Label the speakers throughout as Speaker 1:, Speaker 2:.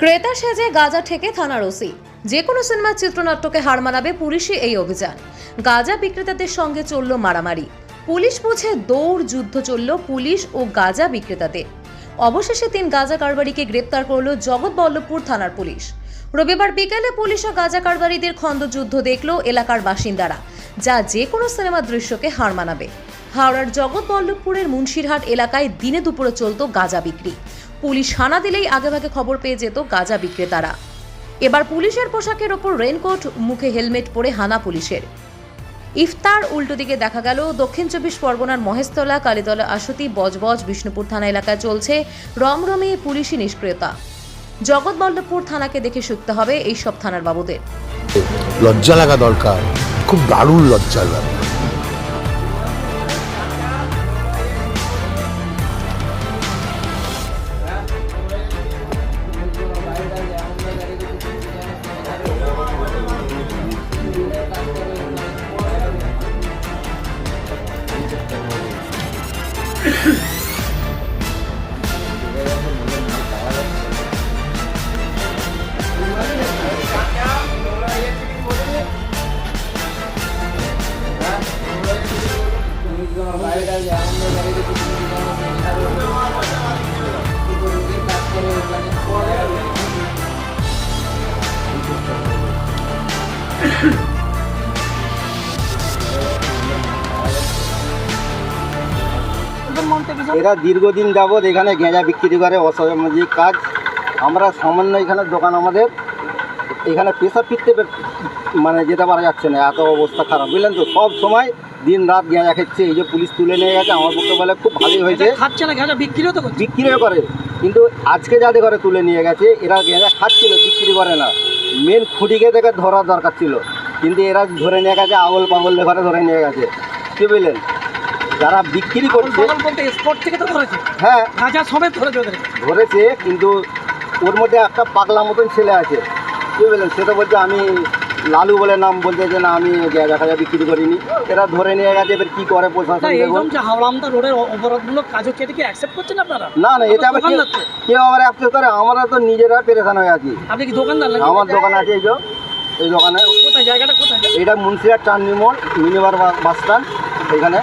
Speaker 1: ক্রেতা সেজে গাজা ঠেকে থানার ওসি। যে কোনো সিনেমার চিত্রনাট্যকে হার মানাবে পুলিশই এই অভিযান। গাজা বিক্রেতাদের সঙ্গে চলল মারামারি। পুলিশ বুঝে দৌড় যুদ্ধ চলল পুলিশ ও গাজা বিক্রেতাদের। অবশেষে তিন গাজা কারবারিকে গ্রেপ্তার করল জগৎবল্লভপুর থানার পুলিশ। রবিবার বিকেলে পুলিশ ও গাজা কারবারিদের খন্দযুদ্ধ দেখল এলাকার বাসিন্দারা, যা যে কোনো সিনেমার দৃশ্যকে হার মানাবে। হাওড়ার জগৎবল্লভপুরের মুন্সিরহাট এলাকায় দিনে দুপুরে চলত গাজা বিক্রি। পুলিশ হানা দিলেই আগেভাগে খবর পেয়ে যেত গাঁজা বিক্রেতারা। এবার পুলিশের পোশাকের ওপর রেনকোট, মুখে হেলমেট পরে হানা পুলিশের। ইফতার উল্টো দিকে দেখা গেল, দক্ষিণ চব্বিশ পরগনার মহেশতলা, কালীতলা আশুতি বজবজ, বিষ্ণুপুর থানা এলাকায় চলছে রমরমে পুলিশি নিষ্ক্রিয়তা। জগৎবল্লভপুর থানাকে দেখে শিখতে হবে এই সব থানার বাবুদের।
Speaker 2: লজ্জা লাগা দরকার। খুব দারুণ লজ্জা লাগে।
Speaker 3: এরা দীর্ঘদিন যাবৎ এখানে গেঁজা বিক্রি করে অসামাজিক কাজ। আমরা সামান্য এখানে দোকান আমাদের। এখানে পেশা ফিরতে মানে যেতে পারা যাচ্ছে না এত অবস্থা খারাপ বুঝলেন তো? সব সময় দিন রাত গেঁজা খেচ্ছে এই যে পুলিশ তুলে নিয়ে গেছে আমার পক্ষে বলে খুব ভালোই হয়েছে।
Speaker 4: খাচ্ছে না গাঁজা বিক্রিও তো
Speaker 3: বিক্রিও করে কিন্তু আজকে যাদের ঘরে তুলে নিয়ে গেছে এরা গেঁজা খাচ্ছিল বিক্রি করে না। মেন খুঁটিকে থেকে ধরার দরকার ছিল কিন্তু এরা ধরে নিয়ে গেছে আঙুল পাগল ঘরে ধরে নিয়ে গেছে। কি বুঝলেন? যারা বিক্রি করছে
Speaker 4: থেকে তো ধরেছে।
Speaker 3: হ্যাঁ।
Speaker 4: গাঁজা সমেত ধরেছে
Speaker 3: ধরেছে কিন্তু ওর মধ্যে একটা পাগলা মতন ছেলে আছে। কি বললেন সেটা বলছে আমি লালু বলে নাম বলছে যে না আমি গেঁজা খাজা বিক্রি করিনি। এরা ধরে নিয়ে গেছে এবার কি করে প্রশাসন দেখুন।
Speaker 4: যে হাওড়া রোডের অপরাধমূলক কাজ হচ্ছে এটা কি অ্যাকসেপ্ট করছেন আপনারা?
Speaker 3: না না এটা আবার কেউ-
Speaker 4: তো।
Speaker 3: আবার অ্যাপসেস করে? আমরা তো নিজেরা পেরেশান হয়ে আছি।
Speaker 4: আপনি কি দোকানদার
Speaker 3: আমার দোকান আছে এই যে এই দোকানে।
Speaker 4: কোথায় জায়গাটা কোথায়?
Speaker 3: এটা মুন্সিয়ার চাঁদনি মোড় মিনিবার বাস স্ট্যান্ড এখানে।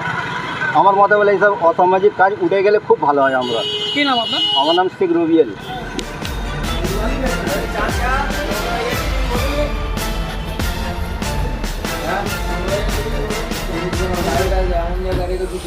Speaker 3: আমার মতে বলে এইসব অসামাজিক কাজ উঠে গেলে খুব ভালো হয় আমরা।
Speaker 4: কি নাম আপনার?
Speaker 3: আমার নাম শেখ রবিয়েল কি